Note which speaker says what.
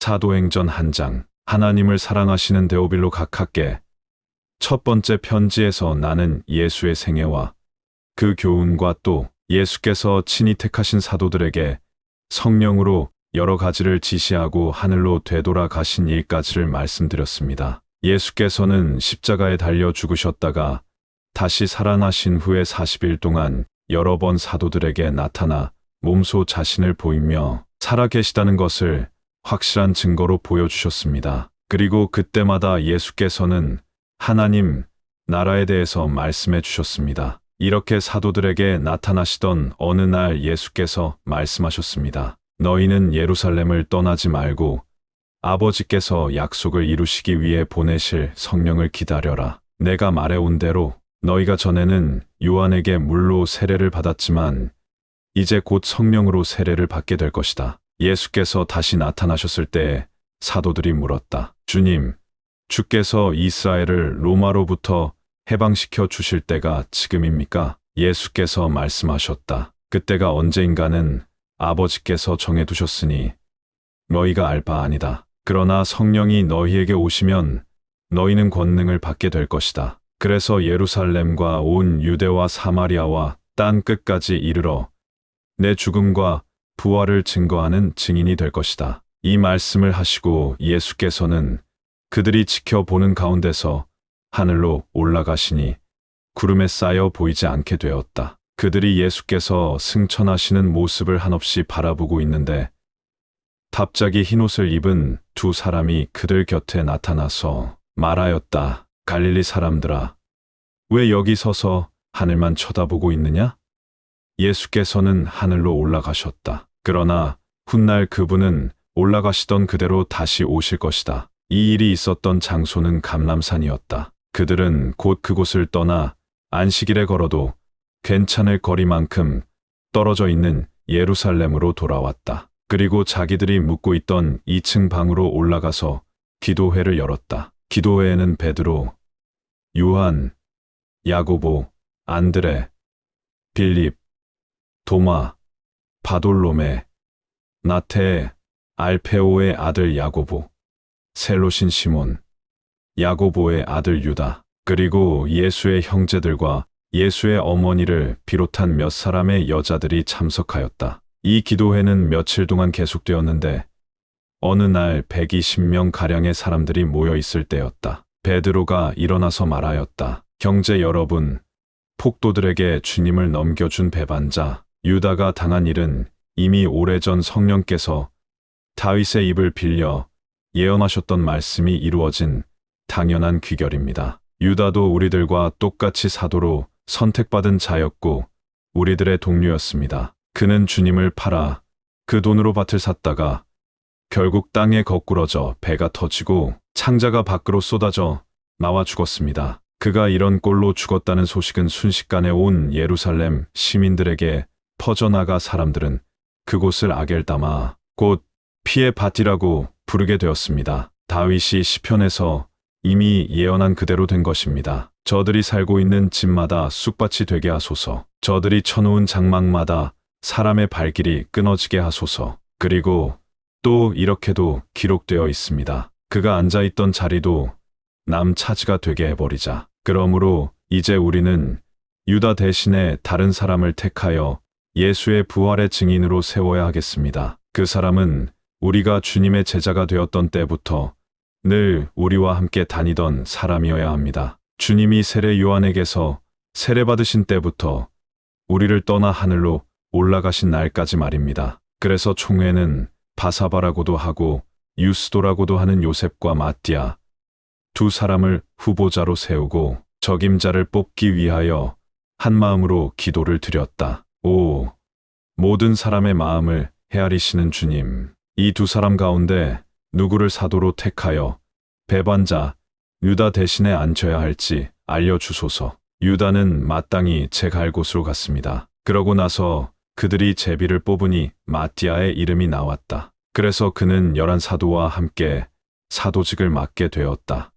Speaker 1: 사도행전 한 장. 하나님을 사랑하시는 데오빌로 각하께 첫 번째 편지에서 나는 예수의 생애와 그 교훈과 또 예수께서 친히 택하신 사도들에게 성령으로 여러 가지를 지시하고 하늘로 되돌아 가신 일까지를 말씀드렸습니다. 예수께서는 십자가에 달려 죽으셨다가 다시 살아나신 후에 40일 동안 여러 번 사도들에게 나타나 몸소 자신을 보이며 살아계시다는 것을 확실한 증거로 보여주셨습니다. 그리고 그때마다 예수께서는 하나님 나라에 대해서 말씀해 주셨습니다. 이렇게 사도들에게 나타나시던 어느 날 예수께서 말씀하셨습니다. 너희는 예루살렘을 떠나지 말고 아버지께서 약속을 이루시기 위해 보내실 성령을 기다려라. 내가 말해온 대로 너희가 전에는 요한에게 물로 세례를 받았지만 이제 곧 성령으로 세례를 받게 될 것이다. 예수께서 다시 나타나셨을 때 사도들이 물었다. 주님, 주께서 이스라엘을 로마로부터 해방시켜 주실 때가 지금입니까? 예수께서 말씀하셨다. 그때가 언제인가는 아버지께서 정해두셨으니 너희가 알 바 아니다. 그러나 성령이 너희에게 오시면 너희는 권능을 받게 될 것이다. 그래서 예루살렘과 온 유대와 사마리아와 땅 끝까지 이르러 내 죽음과 부활을 증거하는 증인이 될 것이다. 이 말씀을 하시고 예수께서는 그들이 지켜보는 가운데서 하늘로 올라가시니 구름에 쌓여 보이지 않게 되었다. 그들이 예수께서 승천하시는 모습을 한없이 바라보고 있는데 갑자기 흰옷을 입은 두 사람이 그들 곁에 나타나서 말하였다. 갈릴리 사람들아, 왜 여기 서서 하늘만 쳐다보고 있느냐? 예수께서는 하늘로 올라가셨다. 그러나 훗날 그분은 올라가시던 그대로 다시 오실 것이다. 이 일이 있었던 장소는 감람산이었다. 그들은 곧 그곳을 떠나 안식일에 걸어도 괜찮을 거리만큼 떨어져 있는 예루살렘으로 돌아왔다. 그리고 자기들이 묵고 있던 2층 방으로 올라가서 기도회를 열었다. 기도회에는 베드로, 요한, 야고보, 안드레, 빌립, 도마, 바돌로메, 나테, 알페오의 아들 야고보, 셀로신 시몬, 야고보의 아들 유다, 그리고 예수의 형제들과 예수의 어머니를 비롯한 몇 사람의 여자들이 참석하였다. 이 기도회는 며칠 동안 계속되었는데 어느 날 120명 가량의 사람들이 모여 있을 때였다. 베드로가 일어나서 말하였다. 형제 여러분, 폭도들에게 주님을 넘겨준 배반자 유다가 당한 일은 이미 오래전 성령께서 다윗의 입을 빌려 예언하셨던 말씀이 이루어진 당연한 귀결입니다. 유다도 우리들과 똑같이 사도로 선택받은 자였고 우리들의 동료였습니다. 그는 주님을 팔아 그 돈으로 밭을 샀다가 결국 땅에 거꾸러져 배가 터지고 창자가 밖으로 쏟아져 나와 죽었습니다. 그가 이런 꼴로 죽었다는 소식은 순식간에 온 예루살렘 시민들에게 퍼져나가 사람들은 그곳을 아겔다마 곧 피의 밭이라고 부르게 되었습니다. 다윗이 시편에서 이미 예언한 그대로 된 것입니다. 저들이 살고 있는 집마다 쑥밭이 되게 하소서. 저들이 쳐놓은 장막마다 사람의 발길이 끊어지게 하소서. 그리고 또 이렇게도 기록되어 있습니다. 그가 앉아있던 자리도 남 차지가 되게 해버리자. 그러므로 이제 우리는 유다 대신에 다른 사람을 택하여 예수의 부활의 증인으로 세워야 하겠습니다. 그 사람은 우리가 주님의 제자가 되었던 때부터 늘 우리와 함께 다니던 사람이어야 합니다. 주님이 세례 요한에게서 세례 받으신 때부터 우리를 떠나 하늘로 올라가신 날까지 말입니다. 그래서 총회는 바사바라고도 하고 유스도라고도 하는 요셉과 마띠아 두 사람을 후보자로 세우고 적임자를 뽑기 위하여 한 마음으로 기도를 드렸다. 오, 모든 사람의 마음을 헤아리시는 주님. 이 두 사람 가운데 누구를 사도로 택하여 배반자 유다 대신에 앉혀야 할지 알려주소서. 유다는 마땅히 제 갈 곳으로 갔습니다. 그러고 나서 그들이 제비를 뽑으니 마띠아의 이름이 나왔다. 그래서 그는 열한 사도와 함께 사도직을 맡게 되었다.